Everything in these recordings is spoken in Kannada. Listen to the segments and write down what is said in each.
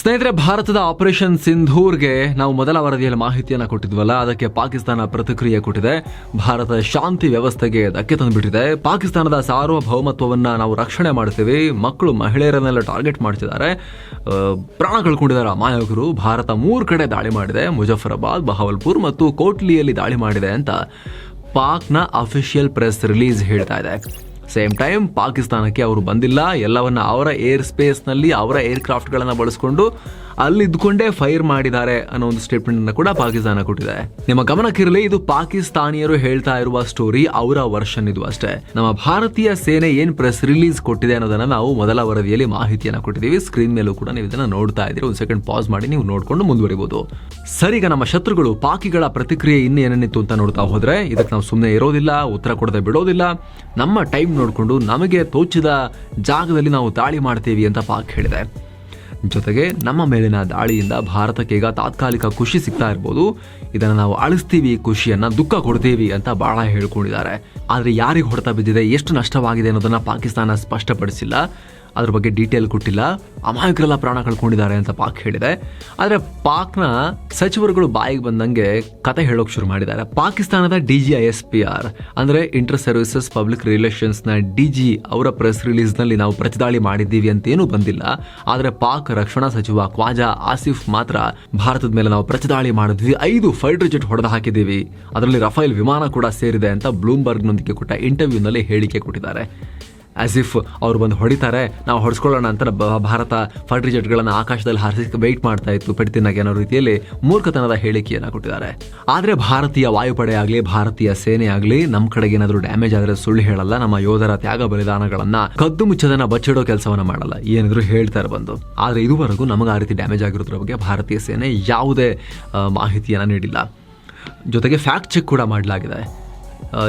ಸ್ನೇಹಿತರೆ, ಭಾರತದ ಆಪರೇಷನ್ ಸಿಂಧೂರ್ಗೆ ನಾವು ಮೊದಲ ವರದಿಯಲ್ಲಿ ಮಾಹಿತಿಯನ್ನು ಕೊಟ್ಟಿದ್ವಲ್ಲ, ಅದಕ್ಕೆ ಪಾಕಿಸ್ತಾನ ಪ್ರತಿಕ್ರಿಯೆ ಕೊಟ್ಟಿದೆ. ಭಾರತ ಶಾಂತಿ ವ್ಯವಸ್ಥೆಗೆ ಧಕ್ಕೆ ತಂದುಬಿಟ್ಟಿದೆ. ಪಾಕಿಸ್ತಾನದ ಸಾರ್ವಭೌಮತ್ವವನ್ನ ನಾವು ರಕ್ಷಣೆ ಮಾಡ್ತೀವಿ. ಮಕ್ಕಳು, ಮಹಿಳೆಯರನ್ನೆಲ್ಲ ಟಾರ್ಗೆಟ್ ಮಾಡ್ತಿದ್ದಾರೆ. ಪ್ರಾಣ ಕಳ್ಕೊಂಡಿದ್ದಾರೆ ಅಮಾಯಕರು ಭಾರತ ಮೂರು ಕಡೆ ದಾಳಿ ಮಾಡಿದೆ. ಮುಜಫರಾಬಾದ್, ಬಹವಲ್ಪುರ್ ಮತ್ತು ಕೋಟ್ಲಿಯಲ್ಲಿ ದಾಳಿ ಮಾಡಿದೆ ಅಂತ ಪಾಕ್ನ ಅಫಿಷಿಯಲ್ ಪ್ರೆಸ್ ರಿಲೀಸ್ ಹೇಳ್ತಾ ಇದೆ. ಸೇಮ್ ಟೈಮ್ ಪಾಕಿಸ್ತಾನಕ್ಕೆ ಅವರು ಬಂದಿಲ್ಲ. ಎಲ್ಲವನ್ನ ಅವರ ಏರ್ ಸ್ಪೇಸ್ನಲ್ಲಿ ಅವರ ಏರ್ಕ್ರಾಫ್ಟ್ಗಳನ್ನು ಬಳಸಿಕೊಂಡು ಅಲ್ಲಿ ಇದ್ಕೊಂಡೇ ಫೈರ್ ಮಾಡಿದ್ದಾರೆ ಅನ್ನೋ ಒಂದು ಸ್ಟೇಟ್ಮೆಂಟ್ ಅನ್ನು ಕೂಡ ಪಾಕಿಸ್ತಾನ ಕೊಟ್ಟಿದೆ. ನಿಮ್ಮ ಗಮನಕ್ಕಿರಲಿ, ಇದು ಪಾಕಿಸ್ತಾನಿಯರು ಹೇಳ್ತಾ ಇರುವ ಸ್ಟೋರಿ ಅವರ ವರ್ಷನ್ ಇದು ಅಷ್ಟೇ. ನಮ್ಮ ಭಾರತೀಯ ಸೇನೆ ಏನ್ ಪ್ರೆಸ್ ರಿಲೀಸ್ ಕೊಟ್ಟಿದೆ ಅನ್ನೋದನ್ನ ನಾವು ಮೊದಲ ವರದಿಯಲ್ಲಿ ಮಾಹಿತಿಯನ್ನ ಕೊಟ್ಟಿದ್ದೀವಿ. ಸ್ಕ್ರೀನ್ ಮೇಲೂ ಕೂಡ ನೀವು ಇದನ್ನ ನೋಡ್ತಾ ಇದ್ದೀರಿ. ಒಂದು ಸೆಕೆಂಡ್ ಪಾಸ್ ಮಾಡಿ, ನೀವು ನೋಡ್ಕೊಂಡು ಮುಂದುವರಿಬಹುದು ಸರಿಗ ನಮ್ಮ ಶತ್ರುಗಳು ಪಾಕಿಗಳ ಪ್ರತಿಕ್ರಿಯೆ ಇನ್ನೇನಿತ್ತು ಅಂತ ನೋಡ್ತಾ ಹೋದ್ರೆ, ಇದಕ್ಕೆ ನಾವು ಸುಮ್ಮನೆ ಇರೋದಿಲ್ಲ, ಉತ್ತರ ಕೊಡದೆ ಬಿಡೋದಿಲ್ಲ. ನಮ್ಮ ಟೈಮ್ ನೋಡಿಕೊಂಡು ನಮಗೆ ತೋಚಿದ ಜಾಗದಲ್ಲಿ ನಾವು ದಾಳಿ ಮಾಡ್ತೀವಿ ಅಂತ ಪಾಕ್ ಹೇಳಿದೆ. ಜೊತೆಗೆ ನಮ್ಮ ಮೇಲಿನ ದಾಳಿಯಿಂದ ಭಾರತಕ್ಕೆ ಈಗ ತಾತ್ಕಾಲಿಕ ಖುಷಿ ಸಿಗ್ತಾ ಇರ್ಬೋದು. ಇದನ್ನು ನಾವು ಅಳಿಸ್ತೀವಿ, ಖುಷಿಯನ್ನು ದುಃಖ ಕೊಡ್ತೀವಿ ಅಂತ ಬಹಳ ಹೇಳ್ಕೊಂಡಿದ್ದಾರೆ. ಆದರೆ ಯಾರಿಗೆ ಹೊಡೆತ ಬಿದ್ದಿದೆ, ಎಷ್ಟು ನಷ್ಟವಾಗಿದೆ ಅನ್ನೋದನ್ನು ಪಾಕಿಸ್ತಾನ ಸ್ಪಷ್ಟಪಡಿಸಿಲ್ಲ. ಅದ್ರ ಬಗ್ಗೆ ಡೀಟೇಲ್ ಕೊಟ್ಟಿಲ್ಲ. ಅಮಾಯಕರೆಲ್ಲ ಪ್ರಾಣ ಕಳ್ಕೊಂಡಿದ್ದಾರೆ ಅಂತ ಪಾಕ್ ಹೇಳಿದೆ. ಆದರೆ ಪಾಕ್ನ ಸಚಿವರುಗಳು ಬಾಯಿಗೆ ಬಂದಂಗೆ ಕತೆ ಹೇಳೋಕೆ ಶುರು ಮಾಡಿದ್ದಾರೆ. ಪಾಕಿಸ್ತಾನದ D G I S P R ಅಂದರೆ ಇಂಟರ್ ಸರ್ವಿಸಸ್ ಪಬ್ಲಿಕ್ ರಿಲೇಷನ್ಸ್ನ ಡಿ ಜಿ ಅವರ ಪ್ರೆಸ್ ರಿಲೀಸ್ನಲ್ಲಿ ನಾವು ಪ್ರತಿದಾಳಿ ಮಾಡಿದ್ದೀವಿ ಅಂತ ಅಂತೇನೂ ಬಂದಿಲ್ಲ. ಆದರೆ ಪಾಕ್ ರಕ್ಷಣಾ ಸಚಿವ ಖ್ವಾಜಾ ಆಸಿಫ್ ಮಾತ್ರ ಭಾರತದ ಮೇಲೆ ನಾವು ಪ್ರತಿದಾಳಿ ಮಾಡಿದ್ವಿ ಐದು ಫೈಟರ್ ಜೆಟ್ ಹೊಡೆದು ಹಾಕಿದ್ದೀವಿ. ಅದರಲ್ಲಿ ರಫೇಲ್ ವಿಮಾನ ಕೂಡ ಸೇರಿದೆ ಅಂತ ಬ್ಲೂಮ್ಬರ್ಗ್ನೊಂದಿಗೆ ಕೊಟ್ಟ ಇಂಟರ್ವ್ಯೂನಲ್ಲಿ ಹೇಳಿಕೆ ಕೊಟ್ಟಿದ್ದಾರೆ. ಆಸ್ ಇಫ್ ಅವ್ರು ಬಂದು ಹೊಡಿತಾರೆ, ನಾವು ಹೊಡೆಸ್ಕೊಳ್ಳೋಣ ಅಂತ ಭಾರತ ಫೈಟರ್ ಜೆಟ್ಗಳನ್ನು ಆಕಾಶದಲ್ಲಿ ಹಾರಿಸಿ ವೆಯ್ಟ್ ಮಾಡ್ತಾ ಇತ್ತು ಪೆಡ್ತಿನಾಗೆ ಅನ್ನೋ ರೀತಿಯಲ್ಲಿ ಮೂರ್ಖತನದ ಹೇಳಿಕೆಯನ್ನು ಕೊಟ್ಟಿದ್ದಾರೆ. ಆದರೆ ಭಾರತೀಯ ವಾಯುಪಡೆ ಆಗಲಿ, ಭಾರತೀಯ ಸೇನೆ ಆಗಲಿ ನಮ್ಮ ಕಡೆಗೆ ಏನಾದರೂ ಡ್ಯಾಮೇಜ್ ಆದರೆ ಸುಳ್ಳು ಹೇಳಲ್ಲ, ನಮ್ಮ ಯೋಧರ ತ್ಯಾಗ ಬಲಿದಾನಗಳನ್ನು ಕದ್ದು ಮುಚ್ಚದನ್ನ ಬಚ್ಚಿಡೋ ಕೆಲಸವನ್ನು ಮಾಡಲ್ಲ, ಏನಿದ್ರು ಹೇಳ್ತಾರೆ ಬಂದು. ಆದರೆ ಇದುವರೆಗೂ ನಮಗೆ ಆ ರೀತಿ ಡ್ಯಾಮೇಜ್ ಆಗಿರೋದ್ರ ಬಗ್ಗೆ ಭಾರತೀಯ ಸೇನೆ ಯಾವುದೇ ಮಾಹಿತಿಯನ್ನ ನೀಡಿಲ್ಲ. ಜೊತೆಗೆ ಫ್ಯಾಕ್ಟ್ ಚೆಕ್ ಕೂಡ ಮಾಡಲಾಗಿದೆ.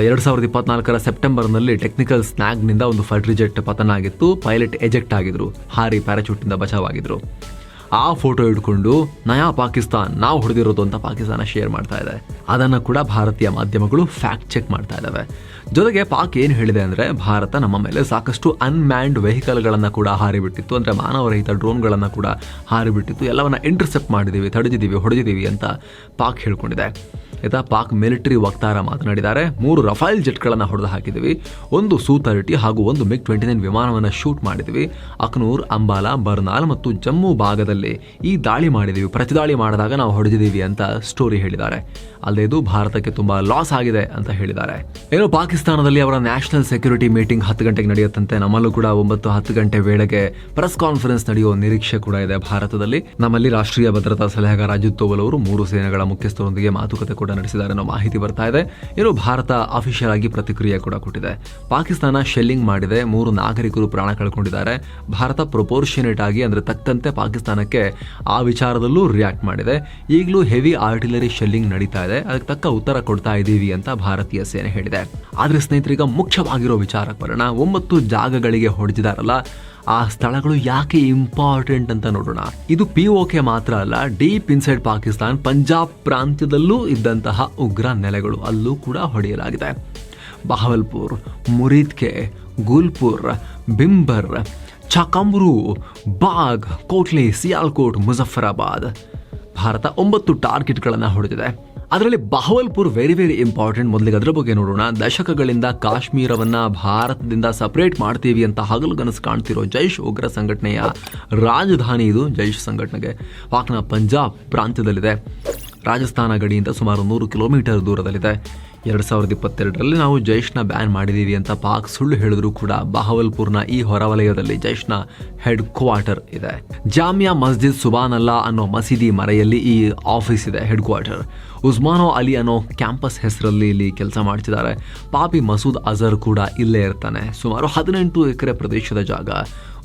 ಎರಡು ಸಾವಿರದ ಇಪ್ಪತ್ನಾಲ್ಕರ ಸೆಪ್ಟೆಂಬರ್ನಲ್ಲಿ ಟೆಕ್ನಿಕಲ್ ಸ್ನ್ಯಾಗ್ನಿಂದ ಒಂದು ಫೈಟರ್ ಜೆಟ್ ಪತನ ಆಗಿತ್ತು ಪೈಲಟ್ ಎಜೆಕ್ಟ್ ಆಗಿದ್ರು. ಹಾರಿ ಪ್ಯಾರಾಚೂಟಿಂದ ಬಚಾವಾಗಿದ್ರು. ಆ ಫೋಟೋ ಹಿಡ್ಕೊಂಡು, ನಯಾ ಪಾಕಿಸ್ತಾನ್, ನಾವು ಹೊಡೆದಿರೋದು ಅಂತ ಪಾಕಿಸ್ತಾನ ಶೇರ್ ಮಾಡ್ತಾ ಇದೆ. ಅದನ್ನು ಕೂಡ ಭಾರತೀಯ ಮಾಧ್ಯಮಗಳು ಫ್ಯಾಕ್ಟ್ ಚೆಕ್ ಮಾಡ್ತಾ ಇದ್ದಾವೆ ಜೊತೆಗೆ ಪಾಕ್ ಏನು ಹೇಳಿದೆ ಅಂದರೆ, ಭಾರತ ನಮ್ಮ ಮೇಲೆ ಸಾಕಷ್ಟು ಅನ್ಮ್ಯಾಂಡ್ ವೆಹಿಕಲ್ಗಳನ್ನು ಕೂಡ ಹಾರಿಬಿಟ್ಟಿತ್ತು. ಅಂದರೆ ಮಾನವರಹಿತ ಡ್ರೋನ್ಗಳನ್ನು ಕೂಡ ಹಾರಿಬಿಟ್ಟಿತ್ತು. ಎಲ್ಲವನ್ನ ಇಂಟರ್ಸೆಪ್ಟ್ ಮಾಡಿದ್ದೀವಿ ತಡೆದಿದ್ದೀವಿ ಹೊಡೆದಿದ್ದೀವಿ ಅಂತ ಪಾಕ್ ಹೇಳ್ಕೊಂಡಿದೆ. ಆಯ್ತಾ ಪಾಕ್ ಮಿಲಿಟರಿ ವಕ್ತಾರ ಮಾತನಾಡಿದ್ದಾರೆ. ಮೂರು ರಫೈಲ್ ಜೆಟ್ಗಳನ್ನು ಹೊಡೆದು ಹಾಕಿದ್ವಿ ಒಂದು ಸೂ ತರ್ಟಿ ಹಾಗೂ ಒಂದು ಮಿಗ್ ಟ್ವೆಂಟಿ ನೈನ್ ವಿಮಾನವನ್ನು ಶೂಟ್ ಮಾಡಿದ್ವಿ ಅಕ್ನೂರ್, ಅಂಬಾಲಾ, ಬರ್ನಾಲ್ ಮತ್ತು ಜಮ್ಮು ಭಾಗದಲ್ಲಿ ಈ ದಾಳಿ ಮಾಡಿದ್ವಿ ಪ್ರತಿದಾಳಿ ಮಾಡಿದಾಗ ನಾವು ಹೊಡೆದಿದ್ದೀವಿ ಅಂತ ಸ್ಟೋರಿ ಹೇಳಿದ್ದಾರೆ. ಅಲ್ಲದೆ ಇದು ಭಾರತಕ್ಕೆ ತುಂಬಾ ಲಾಸ್ ಆಗಿದೆ ಅಂತ ಹೇಳಿದ್ದಾರೆ. ಏನು ಪಾಕಿಸ್ತಾನದಲ್ಲಿ ಅವರ ನ್ಯಾಷನಲ್ ಸೆಕ್ಯೂರಿಟಿ ಮೀಟಿಂಗ್ ಹತ್ತು ಗಂಟೆಗೆ ನಡೆಯುತ್ತಂತೆ. ನಮ್ಮಲ್ಲೂ ಕೂಡ ಒಂಬತ್ತು ಹತ್ತು ಗಂಟೆ ವೇಳೆಗೆ ಪ್ರೆಸ್ ಕಾನ್ಫರೆನ್ಸ್ ನಡೆಯುವ ನಿರೀಕ್ಷೆ ಕೂಡ ಇದೆ ಭಾರತದಲ್ಲಿ. ನಮ್ಮಲ್ಲಿ ರಾಷ್ಟ್ರೀಯ ಭದ್ರತಾ ಸಲಹೆಗಾರ ಅಜಿತ್ ದೋವಲ್ ಅವರು ಮೂರು ಸೇನೆಗಳ ಮುಖ್ಯಸ್ಥರೊಂದಿಗೆ ಮಾತುಕತೆ ಕೂಡ ನಡೆಸಿದ್ದಾರೆ ಅನ್ನೋ ಮಾಹಿತಿ ಬರ್ತಾ ಇದೆ. ಇನ್ನು ಭಾರತ ಅಫಿಷಿಯಲ್ ಆಗಿ ಪ್ರತಿಕ್ರಿಯೆ ಕೂಡ ಕೊಟ್ಟಿದೆ. ಪಾಕಿಸ್ತಾನ ಶೆಲ್ಲಿಂಗ್ ಮಾಡಿದೆ. ಮೂರು ನಾಗರಿಕರು ಪ್ರಾಣ ಕಳ್ಕೊಂಡಿದ್ದಾರೆ. ಭಾರತ ಪ್ರೊಪೋರ್ಷನೇಟ್ ಆಗಿ ಅಂದ್ರೆ ತಕ್ಕಂತೆ ಪಾಕಿಸ್ತಾನಕ್ಕೆ ಆ ವಿಚಾರದಲ್ಲೂ ರಿಯಾಕ್ಟ್ ಮಾಡಿದೆ. ಈಗಲೂ ಹೆವಿ ಆರ್ಟಿಲರಿ ಶೆಲ್ಲಿಂಗ್ ನಡೀತಾ ಇದೆ. ಅದಕ್ಕೆ ತಕ್ಕ ಉತ್ತರ ಕೊಡ್ತಾ ಇದ್ದೀವಿ ಅಂತ ಭಾರತೀಯ ಸೇನೆ ಹೇಳಿದೆ. ಆದ್ರೆ ಸ್ನೇಹಿತರಿಗ ಮುಖ್ಯವಾಗಿರೋ ವಿಚಾರಕ್ಕೆ ಬರೋಣ. ಒಂಬತ್ತು ಜಾಗಗಳಿಗೆ ಹೊಡೆದಿದಾರಲ್ಲ ಆ ಸ್ಥಳಗಳು ಯಾಕೆ ಇಂಪಾರ್ಟೆಂಟ್ ಅಂತ ನೋಡೋಣ. ಇದು ಪಿ ಓಕೆ ಮಾತ್ರ ಅಲ್ಲ ಡೀಪ್ ಇನ್ಸೈಡ್ ಪಾಕಿಸ್ತಾನ್, ಪಂಜಾಬ್ ಪ್ರಾಂತ್ಯದಲ್ಲೂ ಇದ್ದಂತಹ ಉಗ್ರ ನೆಲೆಗಳು ಅಲ್ಲೂ ಕೂಡ ಹೊಡೆಯಲಾಗಿದೆ. ಬಹವಲ್ಪುರ್ ಮುರಿದ್ಕೆ ಗುಲ್ಪುರ್, ಬಿಂಬರ್ ಚಕಮ್ರು ಬಾಗ್, ಕೋಟ್ಲಿ, ಸಿಯಾಲ್ಕೋಟ್, ಮುಜಫರಾಬಾದ್. ಭಾರತ ಒಂಬತ್ತು ಟಾರ್ಗೆಟ್ಗಳನ್ನು ಹೊಡೆದಿದೆ. ಅದರಲ್ಲಿ ಬಹವಲ್ಪುರ್ ವೆರಿ ವೆರಿ ಇಂಪಾರ್ಟೆಂಟ್ ಮೊದಲಿಗೆ ಅದರ ಬಗ್ಗೆ ನೋಡೋಣ. ದಶಕಗಳಿಂದ ಕಾಶ್ಮೀರವನ್ನ ಭಾರತದಿಂದ ಸಪರೇಟ್ ಮಾಡ್ತೀವಿ ಅಂತ ಹಗಲು ಕನಸು ಕಾಣ್ತಿರೋ ಜೈಷ್ ಉಗ್ರ ಸಂಘಟನೆಯ ರಾಜಧಾನಿ ಇದು ಜೈಷ್ ಸಂಘಟನೆಗೆ. ಪಾಕ್ನ ಪಂಜಾಬ್ ಪ್ರಾಂತ್ಯದಲ್ಲಿದೆ. ರಾಜಸ್ಥಾನ ಗಡಿಯಿಂದ ಸುಮಾರು ನೂರು ಕಿಲೋಮೀಟರ್ ದೂರದಲ್ಲಿದೆ. ಎರಡು ಸಾವಿರದ ಇಪ್ಪತ್ತೆರಡರಲ್ಲಿ ನಾವು ಜೈಷ್ನ ಬ್ಯಾನ್ ಮಾಡಿದ್ದೀವಿ ಅಂತ ಪಾಕ್ ಸುಳ್ಳು ಹೇಳಿದ್ರು ಕೂಡ ಬಹವಲ್ಪುರ್ನ ಈ ಹೊರವಲಯದಲ್ಲಿ ಜೈಷ್ನ ಹೆಡ್ ಕ್ವಾರ್ಟರ್ ಇದೆ. ಜಾಮಿಯಾ ಮಸ್ಜಿದ್ ಸುಬಾನ್ ಅಲ್ಲಾ ಅನ್ನೋ ಮಸೀದಿ ಮರೆಯಲ್ಲಿ ಈ ಆಫೀಸ್ ಇದೆ, ಹೆಡ್ ಕ್ವಾರ್ಟರ್. ಉಸ್ಮಾನೋ ಅಲಿ ಅನ್ನೋ ಕ್ಯಾಂಪಸ್ ಹೆಸರಲ್ಲಿ ಇಲ್ಲಿ ಕೆಲಸ ಮಾಡ್ತಿದ್ದಾರೆ. ಪಾಪಿ ಮಸೂದ್ ಅಜರ್ ಕೂಡ ಇಲ್ಲೇ ಇರ್ತಾನೆ. ಸುಮಾರು ಹದಿನೆಂಟು ಎಕರೆ ಪ್ರದೇಶದ ಜಾಗ.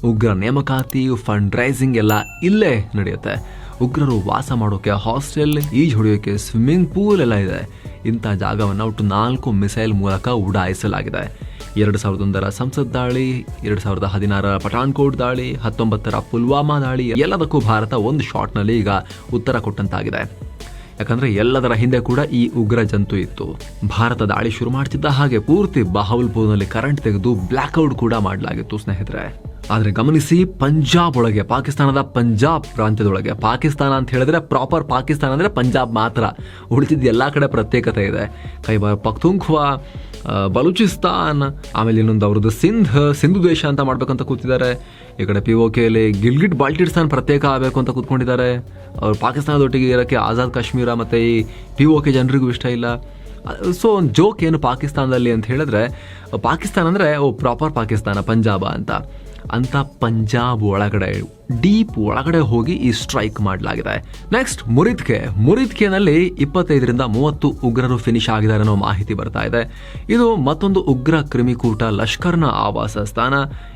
ಉಗ್ರ ನೇಮಕಾತಿ ಫಂಡ್ ರೈಸಿಂಗ್ ಎಲ್ಲ ಇಲ್ಲೇ ನಡೆಯುತ್ತೆ. ಉಗ್ರರು ವಾಸ ಮಾಡೋಕೆ ಹಾಸ್ಟೆಲ್ ಈಜು ಹೊಡೆಯೋಕೆ ಸ್ವಿಮ್ಮಿಂಗ್ ಪೂಲ್ ಎಲ್ಲ ಇದೆ. ಇಂಥ ಜಾಗವನ್ನು ಒಟ್ಟು ನಾಲ್ಕು ಮಿಸೈಲ್ ಮೂಲಕ ಉಡಾಯಿಸಲಾಗಿದೆ. ಎರಡು ಸಾವಿರದ ಒಂದರ ಸಂಸತ್ ದಾಳಿ, ಎರಡು ಸಾವಿರದ ಹದಿನಾರರ ಪಠಾಣ್ಕೋಟ್ ದಾಳಿ, ಹತ್ತೊಂಬತ್ತರ ಪುಲ್ವಾಮಾ ದಾಳಿ, ಎಲ್ಲದಕ್ಕೂ ಭಾರತ ಒಂದು ಶಾಟ್ನಲ್ಲಿ ಈಗ ಉತ್ತರ ಕೊಟ್ಟಂತಾಗಿದೆ. ಯಾಕಂದರೆ ಎಲ್ಲದರ ಹಿಂದೆ ಕೂಡ ಈ ಉಗ್ರ ಜಂತು ಇತ್ತು. ಭಾರತ ದಾಳಿ ಶುರು ಮಾಡ್ತಿದ್ದ ಹಾಗೆ ಪೂರ್ತಿ ಬಹವಲ್ಪುರ್ನಲ್ಲಿ ಕರೆಂಟ್ ತೆಗೆದು ಬ್ಲ್ಯಾಕ್ಔಟ್ ಕೂಡ ಮಾಡಲಾಗಿತ್ತು, ಸ್ನೇಹಿತರೆ. ಆದ್ರೆ ಗಮನಿಸಿ, ಪಂಜಾಬ್ ಒಳಗೆ, ಪಾಕಿಸ್ತಾನದ ಪಂಜಾಬ್ ಪ್ರಾಂತ್ಯದೊಳಗೆ. ಪಾಕಿಸ್ತಾನ ಅಂತ ಹೇಳಿದ್ರೆ ಪ್ರಾಪರ್ ಪಾಕಿಸ್ತಾನ ಅಂದರೆ ಪಂಜಾಬ್ ಮಾತ್ರ. ಉಳಿದಿದ್ದ ಎಲ್ಲ ಕಡೆ ಪ್ರತ್ಯೇಕತೆ ಇದೆ. ಕೈಬರ್ ಪಖ್ತುಂಖ್ವಾ ಬಲೂಚಿಸ್ತಾನ್, ಆಮೇಲೆ ಇನ್ನೊಂದು ಅವ್ರದ್ದು ಸಿಂಧ್, ಸಿಂಧು ದೇಶ ಅಂತ ಮಾಡ್ಬೇಕಂತ ಕೂತಿದ್ದಾರೆ. ಈ ಕಡೆ ಪಿ ಓ ಕೆಯಲ್ಲಿ ಗಿಲ್ಗಿಟ್ ಬಾಲ್ಟಿಸ್ತಾನ್ ಪ್ರತ್ಯೇಕ ಆಗಬೇಕು ಅಂತ ಕೂತ್ಕೊಂಡಿದ್ದಾರೆ. ಅವ್ರು ಪಾಕಿಸ್ತಾನದೊಟ್ಟಿಗೆ ಇರೋಕ್ಕೆ ಆಜಾದ್ ಕಾಶ್ಮೀರ ಮತ್ತು ಈ ಪಿ ಓ ಕೆ ಜನರಿಗೂ ಇಷ್ಟ ಇಲ್ಲ. ಸೊ ಒಂದು ಜೋಕ್ ಏನು ಪಾಕಿಸ್ತಾನದಲ್ಲಿ ಅಂತ ಹೇಳಿದ್ರೆ, ಪಾಕಿಸ್ತಾನ ಅಂದರೆ, ಓ ಪ್ರಾಪರ್ ಪಾಕಿಸ್ತಾನ, ಪಂಜಾಬ ಅಂತ. ಅಂತ ಪಂಜಾಬ್ ಒಳಗಡೆ, ಡೀಪ್ ಒಳಗಡೆ ಹೋಗಿ ಈ ಸ್ಟ್ರೈಕ್ ಮಾಡಲಾಗಿದೆ. ನೆಕ್ಸ್ಟ್ ಮುರಿದ್ಕೆ ಮುರಿದ್ಕೆನಲ್ಲಿ ಇಪ್ಪತ್ತೈದರಿಂದ ಮೂವತ್ತು ಉಗ್ರರು ಫಿನಿಶ್ ಆಗಿದ್ದಾರೆ ಅನ್ನೋ ಮಾಹಿತಿ ಬರ್ತಾ ಇದೆ. ಇದು ಮತ್ತೊಂದು ಉಗ್ರ ಕ್ರಿಮಿಕೂಟ ಲಷ್ಕರ್ನ ಆವಾಸ ಸ್ಥಾನ.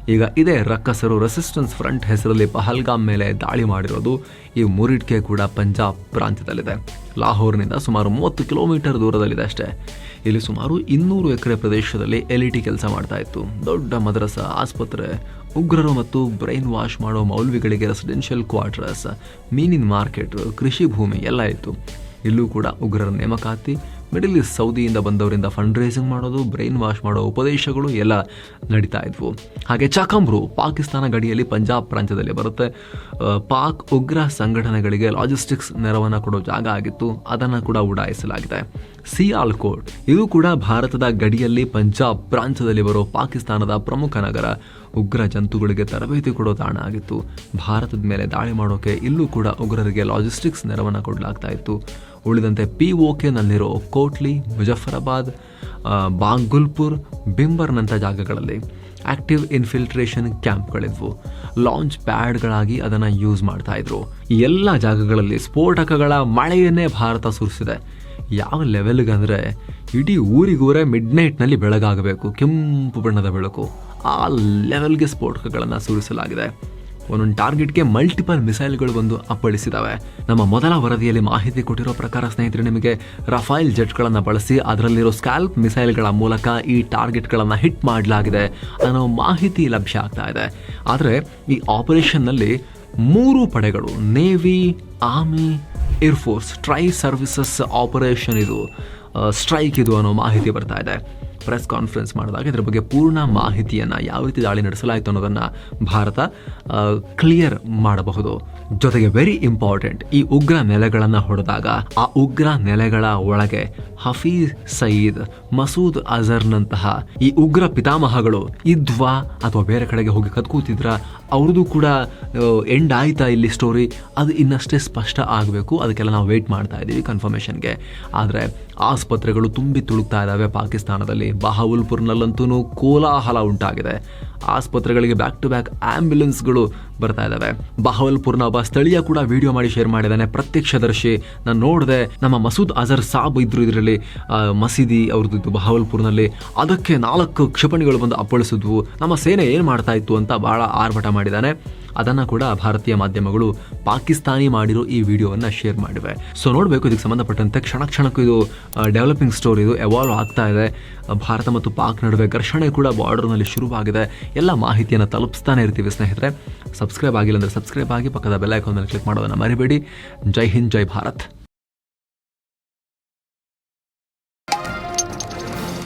ಈಗ ಇದೇ ರಕ್ಕಸರು ರೆಸಿಸ್ಟೆನ್ಸ್ ಫ್ರಂಟ್ ಹೆಸರಲ್ಲಿ ಪಹಲ್ಗಾಮ್ ಮೇಲೆ ದಾಳಿ ಮಾಡಿರೋದು. ಈ ಮುರಿಡ್ಕೆ ಕೂಡ ಪಂಜಾಬ್ ಪ್ರಾಂತ್ಯದಲ್ಲಿದೆ. ಲಾಹೋರ್ನಿಂದ ಸುಮಾರು ಮೂವತ್ತು ಕಿಲೋಮೀಟರ್ ದೂರದಲ್ಲಿದೆ ಅಷ್ಟೇ. ಇಲ್ಲಿ ಸುಮಾರು ಇನ್ನೂರು ಎಕರೆ ಪ್ರದೇಶದಲ್ಲಿ ಎಲ್ ಇ ಕೆಲಸ ಮಾಡ್ತಾ ಇತ್ತು. ದೊಡ್ಡ ಮದ್ರಸ, ಆಸ್ಪತ್ರೆ, ಉಗ್ರರು ಮತ್ತು ಬ್ರೈನ್ ವಾಶ್ ಮಾಡೋ ಮೌಲ್ವಿಗಳಿಗೆ ರೆಸಿಡೆನ್ಷಿಯಲ್ ಕ್ವಾರ್ಟರ್ಸ್, ಮೀನಿನ ಮಾರ್ಕೆಟ್, ಕೃಷಿ ಭೂಮಿ ಎಲ್ಲ ಇತ್ತು. ಇಲ್ಲೂ ಕೂಡ ಉಗ್ರರ ನೇಮಕಾತಿ ಮಿಡಲ್ ಈಸ್ಟ್ ಸೌದಿಯಿಂದ ಬಂದವರಿಂದ ಫಂಡ್ ರೇಸಿಂಗ್ ಮಾಡೋದು ಬ್ರೈನ್ ವಾಶ್ ಮಾಡೋ ಉಪದೇಶಗಳು ಎಲ್ಲ ನಡೀತಾ ಇದ್ವು. ಹಾಗೆ ಚಕಂಬ್ರು ಪಾಕಿಸ್ತಾನ ಗಡಿಯಲ್ಲಿ ಪಂಜಾಬ್ ಪ್ರಾಂತ್ಯದಲ್ಲಿ ಬರುತ್ತೆ. ಪಾಕ್ ಉಗ್ರ ಸಂಘಟನೆಗಳಿಗೆ ಲಾಜಿಸ್ಟಿಕ್ಸ್ ನೆರವನ್ನು ಕೊಡೋ ಜಾಗ ಆಗಿತ್ತು. ಅದನ್ನು ಕೂಡ ಉಡಾಯಿಸಲಾಗಿದೆ. ಸಿಯಾಲ್ ಕೋಟ್ ಇದು ಕೂಡ ಭಾರತದ ಗಡಿಯಲ್ಲಿ ಪಂಜಾಬ್ ಪ್ರಾಂತ್ಯದಲ್ಲಿ ಬರೋ ಪಾಕಿಸ್ತಾನದ ಪ್ರಮುಖ ನಗರ. ಉಗ್ರ ಜಂತುಗಳಿಗೆ ತರಬೇತಿ ಕೊಡೋ ತಾಣ ಆಗಿತ್ತು. ಭಾರತದ ಮೇಲೆ ದಾಳಿ ಮಾಡೋಕೆ ಇಲ್ಲೂ ಕೂಡ ಉಗ್ರರಿಗೆ ಲಾಜಿಸ್ಟಿಕ್ಸ್ ನೆರವನ್ನು ಕೊಡಲಾಗ್ತಾ ಇತ್ತು. ಉಳಿದಂತೆ ಪಿ ನಲ್ಲಿರೋ ಕೋಟ್ಲಿ ಮುಜಫರಾಬಾದ್ ಬಾಂಗುಲ್ಪುರ್ ಬಿಂಬರ್ನಂಥ ಜಾಗಗಳಲ್ಲಿ ಆಕ್ಟಿವ್ ಇನ್ಫಿಲ್ಟ್ರೇಷನ್ ಕ್ಯಾಂಪ್ಗಳಿದ್ವು ಲಾಂಚ್ ಪ್ಯಾಡ್ಗಳಾಗಿ ಅದನ್ನು ಯೂಸ್ ಮಾಡ್ತಾ ಇದ್ರು. ಈ ಎಲ್ಲ ಜಾಗಗಳಲ್ಲಿ ಸ್ಫೋಟಕಗಳ ಮಳೆಯನ್ನೇ ಭಾರತ ಸುರಿಸಿದೆ. ಯಾವ ಲೆವೆಲ್ಗೆ ಅಂದರೆ ಇಡೀ ಊರಿಗೂರೇ ಮಿಡ್ ನೈಟ್ನಲ್ಲಿ ಬೆಳಗಾಗಬೇಕು, ಕೆಂಪು ಬಣ್ಣದ ಬೆಳಕು. ಆ ಲೆವೆಲ್ಗೆ ಸ್ಫೋಟಕಗಳನ್ನು ಸುರಿಸಲಾಗಿದೆ. ಒಂದೊಂದು ಟಾರ್ಗೆಟ್ಗೆ ಮಲ್ಟಿಪಲ್ ಮಿಸೈಲ್ಗಳು ಬಂದು ಅಪ್ಪಳಿಸಿದವೆ. ನಮ್ಮ ಮೊದಲ ವರದಿಯಲ್ಲಿ ಮಾಹಿತಿ ಕೊಟ್ಟಿರೋ ಪ್ರಕಾರ ಸ್ನೇಹಿತರೆ, ನಿಮಗೆ ರಫೈಲ್ ಜೆಟ್ಗಳನ್ನು ಬಳಸಿ ಅದರಲ್ಲಿರೋ ಸ್ಕ್ಯಾಲ್ಪ್ ಮಿಸೈಲ್ಗಳ ಮೂಲಕ ಈ ಟಾರ್ಗೆಟ್ಗಳನ್ನು ಹಿಟ್ ಮಾಡಲಾಗಿದೆ ಅನ್ನೋ ಮಾಹಿತಿ ಲಭ್ಯ ಆಗ್ತಾ ಇದೆ. ಆದರೆ ಈ ಆಪರೇಷನ್ನಲ್ಲಿ ಮೂರು ಪಡೆಗಳು navy army air force tri services operation ಇದು ಸ್ಟ್ರೈಕ್ ಇದು ಅನ್ನೋ ಮಾಹಿತಿ ಬರ್ತಾ ಇದೆ. ಪ್ರೆಸ್ ಕಾನ್ಫರೆನ್ಸ್ ಮಾಡಿದಾಗ ಇದರ ಬಗ್ಗೆ ಪೂರ್ಣ ಮಾಹಿತಿಯನ್ನು ಯಾವ ರೀತಿ ದಾಳಿ ನಡೆಸಲಾಯಿತು ಅನ್ನೋದನ್ನು ಭಾರತ ಕ್ಲಿಯರ್ ಮಾಡಬಹುದು. ಜೊತೆಗೆ ವೆರಿ ಇಂಪಾರ್ಟೆಂಟ್ ಈ ಉಗ್ರ ನೆಲೆಗಳನ್ನು ಹೊಡೆದಾಗ ಆ ಉಗ್ರ ನೆಲೆಗಳ ಒಳಗೆ ಹಫೀಜ್ ಸಯೀದ್, ಮಸೂದ್ ಅಜರ್ನಂತಹ ಈ ಉಗ್ರ ಪಿತಾಮಹಗಳು ಇದ್ವಾ ಅಥವಾ ಬೇರೆ ಕಡೆಗೆ ಹೋಗಿ ಕದ್ಕೂತಿದ್ರ ಅವ್ರದ್ದು ಕೂಡ ಎಂಡ್ ಆಯ್ತಾ ಇಲ್ಲಿ ಸ್ಟೋರಿ ಅದು ಇನ್ನಷ್ಟೇ ಸ್ಪಷ್ಟ ಆಗಬೇಕು. ಅದಕ್ಕೆಲ್ಲ ನಾವು ವೆಯ್ಟ್ ಮಾಡ್ತಾ ಇದ್ದೀವಿ ಕನ್ಫರ್ಮೇಷನ್ಗೆ ಆದರೆ, ಆಸ್ಪತ್ರೆಗಳು ತುಂಬಿ ತುಳುಕ್ತಾ ಇದ್ದಾವೆ ಪಾಕಿಸ್ತಾನದಲ್ಲಿ. ಬಹಾವುಲ್ಪುರ್ನಲ್ಲಂತೂ ಕೋಲಾಹಲ ಉಂಟಾಗಿದೆ. ಆಸ್ಪತ್ರೆಗಳಿಗೆ ಬ್ಯಾಕ್ ಟು ಬ್ಯಾಕ್ ಆ್ಯಂಬ್ಯುಲೆನ್ಸ್ಗಳು ಬರ್ತಾ ಇದ್ದಾವೆ ಬಹವಲ್ಪುರ್ನ ಒಬ್ಬ ಸ್ಥಳೀಯ ಕೂಡ ವಿಡಿಯೋ ಮಾಡಿ ಶೇರ್ ಮಾಡಿದ್ದಾನೆ. ಪ್ರತ್ಯಕ್ಷದರ್ಶಿ. ನಾನು ನೋಡಿದೆ, ನಮ್ಮ ಮಸೂದ್ ಅಜರ್ ಸಾಬ್ ಇದ್ರು ಇದರಲ್ಲಿ. ಮಸೀದಿ ಅವ್ರದ್ದು ಬಹವಲ್ಪುರ್ನಲ್ಲಿ. ಅದಕ್ಕೆ ನಾಲ್ಕು ಕ್ಷಿಪಣಿಗಳು ಬಂದು ಅಪ್ಪಳಿಸಿದ್ವು. ನಮ್ಮ ಸೇನೆ ಏನು ಮಾಡ್ತಾ ಇತ್ತು ಅಂತ ಭಾಳ ಆರ್ಭಟ ಮಾಡಿದ್ದಾನೆ. ಅದನ್ನು ಕೂಡ ಭಾರತೀಯ ಮಾಧ್ಯಮಗಳು ಪಾಕಿಸ್ತಾನಿ ಮಾಡಿರೋ ಈ ವಿಡಿಯೋವನ್ನು ಶೇರ್ ಮಾಡಿವೆ. ಸೊ ನೋಡಬೇಕು, ಇದಕ್ಕೆ ಸಂಬಂಧಪಟ್ಟಂತೆ ಕ್ಷಣ ಕ್ಷಣಕ್ಕೂ ಇದು ಡೆವಲಪಿಂಗ್ ಸ್ಟೋರಿ ಇದು ಎವಾಲ್ವ್ ಆಗ್ತಾ ಇದೆ. ಭಾರತ ಮತ್ತು ಪಾಕ್ ನಡುವೆ ಘರ್ಷಣೆ ಕೂಡ ಬಾರ್ಡರ್ನಲ್ಲಿ ಶುರುವಾಗಿದೆ. ಎಲ್ಲ ಮಾಹಿತಿಯನ್ನು ತಲುಪಿಸ್ತಾನೆ ಇರ್ತೀವಿ ಸ್ನೇಹಿತರೆ. ಸಬ್ಸ್ಕ್ರೈಬ್ ಆಗಿಲ್ಲ ಅಂದರೆ ಸಬ್ಸ್ಕ್ರೈಬ್ ಆಗಿ ಪಕ್ಕದ ಬೆಲ್ ಐಕಾನ್ ಮೇಲೆ ಕ್ಲಿಕ್ ಮಾಡೋದನ್ನು ಮರಿಬೇಡಿ. ಜೈ ಹಿಂದ್, ಜೈ ಭಾರತ್.